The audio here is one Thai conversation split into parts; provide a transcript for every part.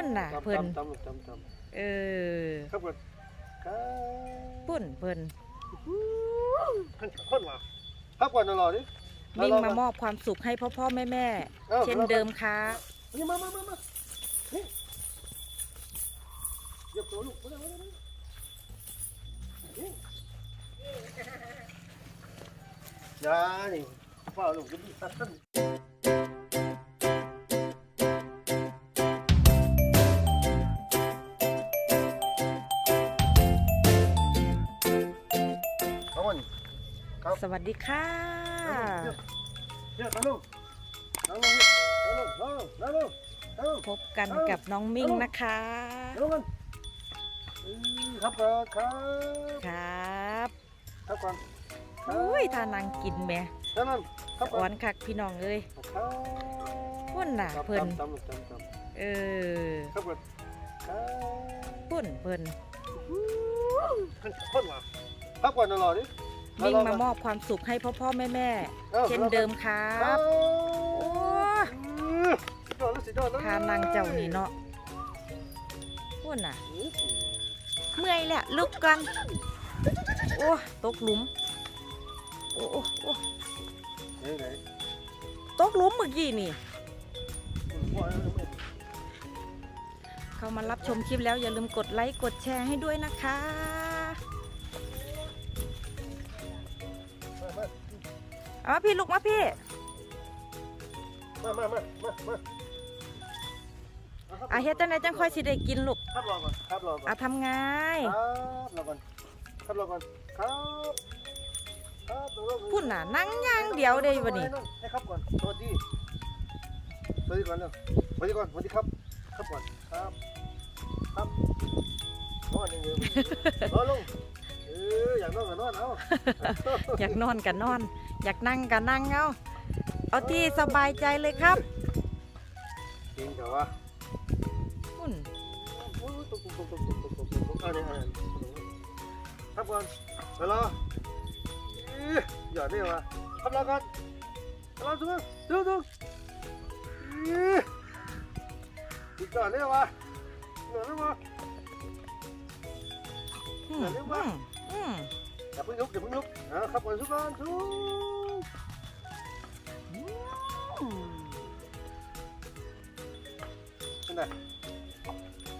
พุ่นน่ะตำเพิ่นตำตำตำเออครับก่อนครับพุ่นเพิ่นท่านคนมาพักก่อนนอนรอดิมิ่งมามอบความสุขให้พ่อพ่อแม่แม่อ้าเช่นเดิมค่ะนี่มามามามานี่เหยียบตัวลูกมาเลยมาเลยมาเลยนี่อย่านี่ฝ้าลูกจะมีตัดต้น สวัสดีค่ะ พบกันกับน้องมิ่งนะคะ ครับครับครับครับก่อนอุ้ยทานังกินแม่สะอ้อนคักพี่น้องเลยพุ่นน่ะเพิ่นเออพุ่นเพิ่นเพิ่นว่ะครับก่อนตลอดนี่ มิ่งมามอบความสุขให้พ่อพ่อแม่แม่อ้าเช่นเดิมครัครับบโอ้สุดยอดแล้วสุดยอดแล้วทานางเจ้านี่เนาะพุ่นน่ะอืมเมื่อยแหละลุกกัน โอ้ตกหลุม โอ้โอ้โอ้ไหนไหนตกหลุมเมื่อกี้นี่ว่าแล้วไม่เข้ามารับชมคลิปแล้วอย่าลืมกดไลค์กดแชร์ให้ด้วยนะคะ เอามาพี่ลูกมาพี่ มามามามามาอาเฮ็ดจังไดจังค่อยสิได้กินลูกครับรอก่อนครับรอก่อนอาทำไงครับรอก่อนครับรอก่อนครับครับรอก่อนพุ่นน่ะนั่งอย่างเดียวได้บ่นี่ให้ครับก่อนสวัสดีสวัสดีก่อนเร็วสวัสดีก่อนสวัสดีครับ ครับก่อนครับ ครับนอนอย่างเดียวนอนลง อยากนอนกันนอน อยากนั่งกันนั่งเอาเอาที่สบายใจเลยครับกินกับว่าหุ่นเอาเนี่ยทับก่อนไปรอหยอดนี่วะทับรอก่อนรอดูดูดูอีกก่อนนี่วะหยอดนี่วะหยอดนี่วะ อย่าเพิ่งลุกอย่าเพิ่งลุกนะครับก่อนสู้ก่อนสู้เป็นไง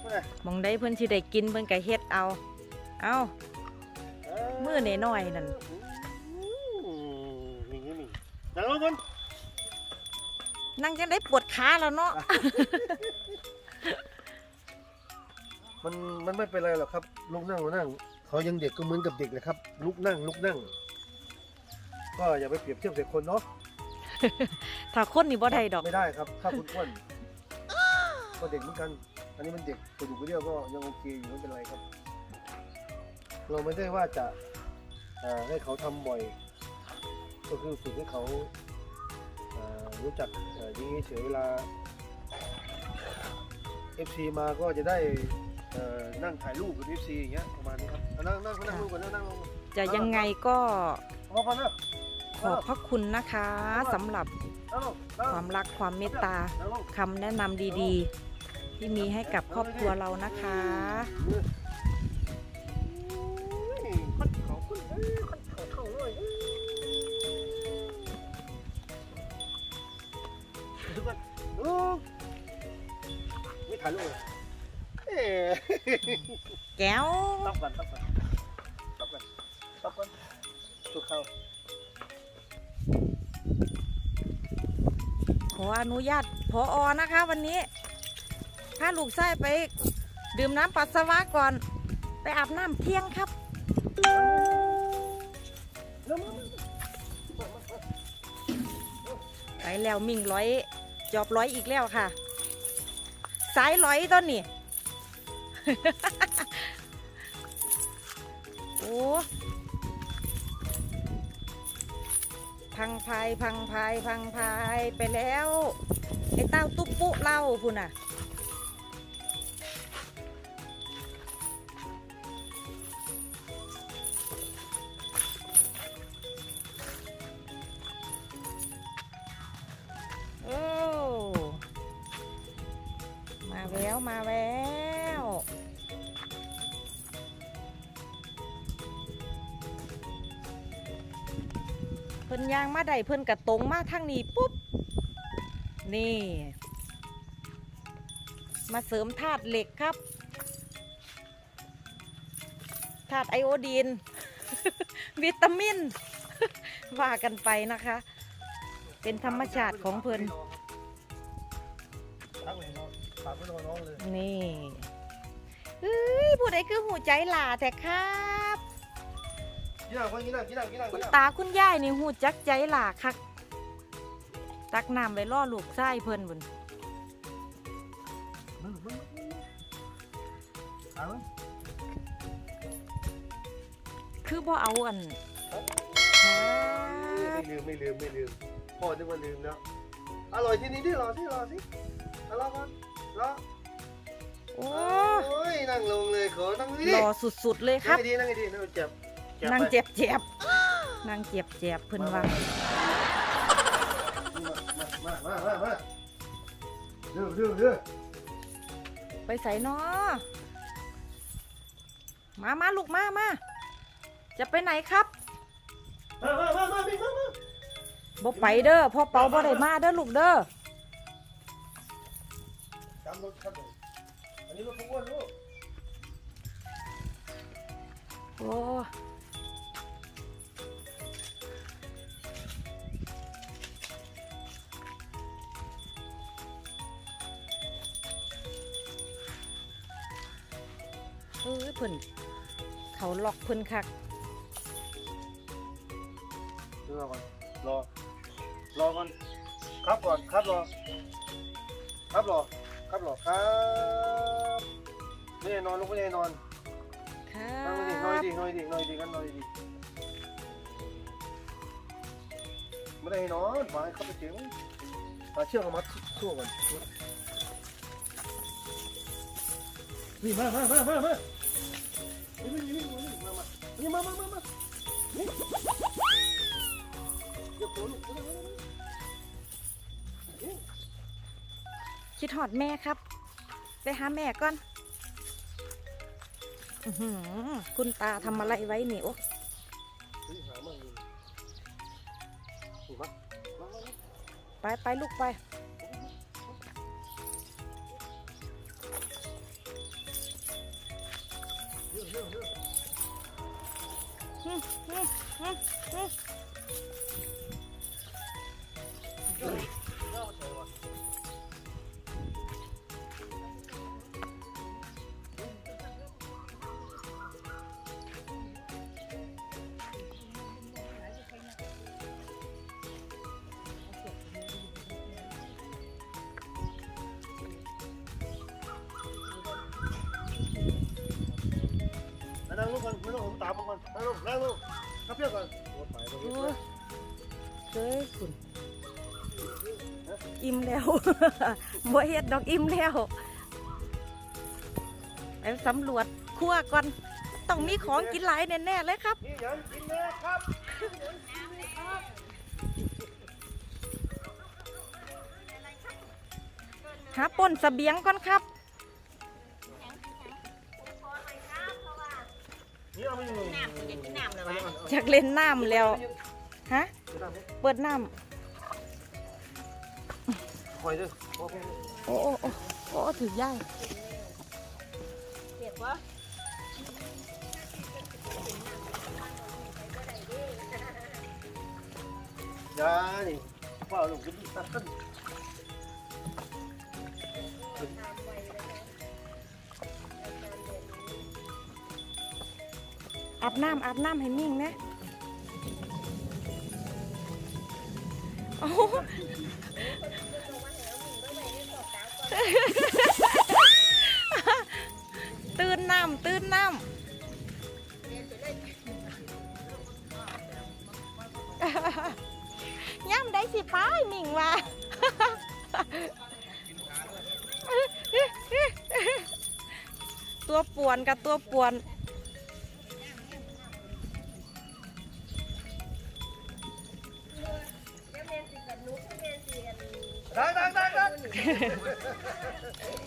เป็นไงมองได้เพิ่นสิได้กินเพิ่นก็เฮ็ดเอา เอามือน้อยๆนั่นนี่นี่นี่นั่งลงก่อนนั่งจังได้ปวดขาแล้วเนาะ มันมันไม่เป็นไรหรอกครับลุกนั่งลุกนั่ง เขายังเด็กก็เหมือนกับเด็กนะครับ ลุกนั่งลุกนั่ง ก็อย่าไปเปรียบเทียบเด็กคนเนาะถ้าคนนี่บ่ได้ดอกไม่ได้ครับ ถ้าคุณอ้วนก็เด็กเหมือนกัน อันนี้มันเด็กกระดูกกระเดี่ยวก็ยังโอเคอยู่ไม่เป็นไรครับ เราไม่ได้ว่าจะเอ่อให้เขาทำบ่อย ก็คือฝึกให้เขาเอ่อรู้จักเอ่อยิงเฉยเวลา FC มาก็จะได้ เอ่อนั่งถ่ายรูปกับ FC อย่างเงี้ยประมาณนี้ครับเอานั่งนั่งนั่งรูปกันนั่งนั่งลงจะยังไงก็พอพอนะขอบพระคุณนะคะสำหรับนั่งลงนั่งความรักความเมตตานั่งลงคำแนะนำดีๆ ที่มีให้กับครอบครัวเรานะคะคนเขาคนเอ้ยคนเขาเขาเลยทุกคนลูกไม่ถ่ายรูปเลยเอ๊ะ แก้วตับกันตับกันตับกันตับกันสุดเขาขออนุญาตพออนะคะ วันนี้พาลูกชายไปดื่มน้ำปัสสาวะก่อน ไปอาบน้ำเที่ยงครับเร็วมาไปแล้วมิ่งร้อย จอบร้อยอีกแล้วค่ะ สายร้อยต้นนี่ โอ้พังพายพังพายพังพายไปแล้ว ไอ้เต้าตุ๊บปุ๊เล่าพุ่นน่ะ พิ่นยางมาได้เพิ่นกระตรงมาทางนี้ปุ๊บ นี่ มาเสริมธาตุเหล็กครับ ธาตุไอโอดีน วิตามิน ว่ากันไปนะคะ เป็นธรรมชาติของเพิ่นทักเลยน้องถามไม่นอนน้องเลยนี่เฮ้ยผู้ใดคือหูใจหล่าแต่ครับ คุณตาคุณยายนี่หูจักใจหล่าคัก ตักน้ำไปล่อลูกไส้เพิ่นบุญมึงมึงถามมึงคือบ่เอาอันครับไม่ลืมไม่ลืมไม่ลืมพ่อนึกว่าลืมแล้วอร่อยที่นี่ดิรอสิรอสิรอก่อนรอโอ้โอ้ยนั่งลงเลยขอนั่งดิหล่อสุดๆเลยครับนั่งดีนั่งดีนั่งเจ็บ นางเจ็บเจ็บนางเจ็บเจ็บเพิ่นว่ามามามามาเร็วเร็วเร็วไปใส่นอมามาลูกมามาจะไปไหนครับมามามามามามาบ่ไปเด้อพ่อเปาบ่ได้มาเด้อลูกเด้อจำรถครับผมอันนี้รถขบวนลูกโอ้ เอ้ยเพิ่นเขาล็อกเพิ่นคักรอก่อนรอรอก่อนครับก่อนครับรอครับรอครับรอครับไม่ได้นอนลูกไม่ได้นอนครันั่งดีนอนบดีนอนดีนอนดีกันนอนดีไม่ได้นอนไปเข้าไปเจ๋งมาเชือกเอามัดทั่วก่อนนี่มามามามามานี่นี่นี่มามา นี่มามามามานี่เดี๋ยวตัวลูกคิดหอดแม่ครับ ไปหาแม่ก่อนอื้อหือคุณตาทำอะไรไว้นี่โอ้เฮ้ยหามาเลยถูกปะมามามาไปไปลูกไปเร็วเร็วเร็ว อื้ นั่งลงก่อนไม่ต้องผมตามมาก่อนนั่งลงนั่งลงขับเพี้ยก่อนโอ้ตายแล้วโอ้เฮ้ยคุณอิ่มแล้ว บ่เฮ็ดดอกอิ่มแล้วไปสำรวจครัวก่อน ต้องมีของกินหลายแน่ๆเลยครับ นี่ยันกินเลยครับหาป่นเสบียงก่อนครับ นี่เอาไม่อยู่น้ำอยากกินน้ำเหรอวะอยากเล่นน้ำแล้ว ฮะ เปิดน้คอยด้วยโอเคำโอ้โอ้โอ้โอ้ถือย่ายเจ็บวะยานี่ว่าลูกกินตัดขึ้น อาบน้ำอาบน้ำให้มิ่งนะโอ้ตื่นน้ำตื่นน้ำย่ำได้สิป้ายมิ่งว่าตัวป่วนกับตัวป่วน ดังดังดั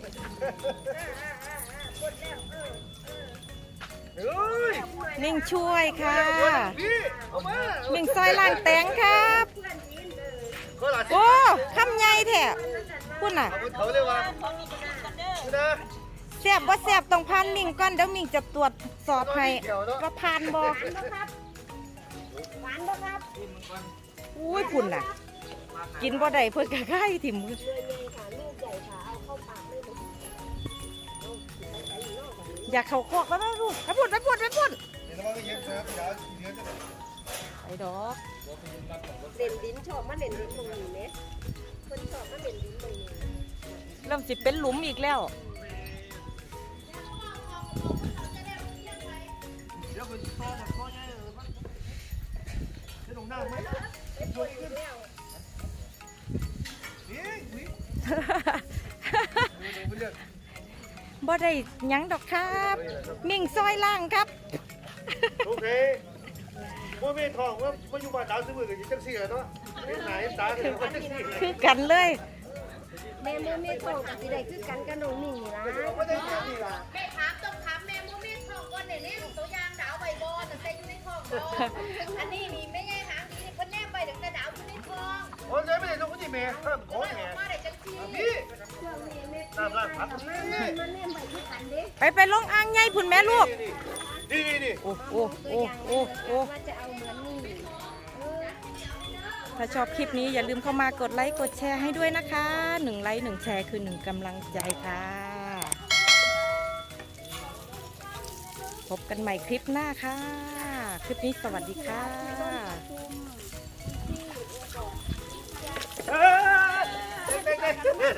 งดังเฮ้ยมิ่งช่วยค่ะพี่เอามามิ่งซอยล่างแตงครับก็หลานโอ้คำใหญ่แท้พุ่นน่ะเอาไปเขาเลยว่ะของมีกินกันเด้อนี่นะแซ่บบ่แซ่บต้องผ่านมิ่งก่อนเดี๋ยวมิ่งจะตรวจสอบให้ว่าผ่านบ่หวานบ่ครับหวานบ่ครับอุ้ยพุ่นน่ะ กินบ่ได้เพิ่นก็ค่ายถิ่มเรือใหญ่ค่ะลูกให อยากเข้าคอกแล้วนะลูกไปพุ่นไปพุ่นไปพุ่นเดี๋ยวเราไปเย็บเสื้อเดี๋ยวเดี๋ยวจะไปดอกเล่นดินชอบมาเล่นดินตรงนี้ไหมคนชอบมาเล่นดินตรงนี้เริ่มสิเป็นหลุมอีกแล้วเดี๋ยวไปซ้อมกับพ่อใหญ่เลยมั้งจะลงหน้าไหม บ่ได้หยังดอกครับมิ่งซอยล่างครับ โอเคว่าไม่ทองว่าว่าอยู่บ้านดาวซื้อมือกับจังซี่เนาะนี่หายตาถึงว่าจังซี่คือกันเลย แม่มือแม่ทองกับสิได้คือกันกับน้องนิ่งนี่ล่ะไม่ได้จังซี่ล่ะแม่ถามต้องถามแม่มูมีทองก่อนเนี่ยนี่ตัวอยางดาวใบบอแต่แต่อยู่ในทองดอกอันนี้นี่ไม่ใช่หางดีนี่เพิ่นแนบไปถึงแต่ดาวอยู่ในทอง โอ้ยไม่ได้ลงที่แม่ห้ามขอไม่อแม่อกมาได้จังทีพี่ตามร้านผักนี่ไปไปลงอ่างใหญ่พุ่นแม่ลูกนี่นี่นี่โอ้โอ้โอ้โอ้โอ้ถ้าชอบคลิปนี้อย่าลืมเข้ามากดไลค์กดแชร์ให้ด้วยนะคะหนึ่งไลค์หนึ่งแชร์คือหนึ่งกำลังใจค่ะ พบกันใหม่คลิปหน้าค่ะ คลิปนี้สวัสดีค่ะ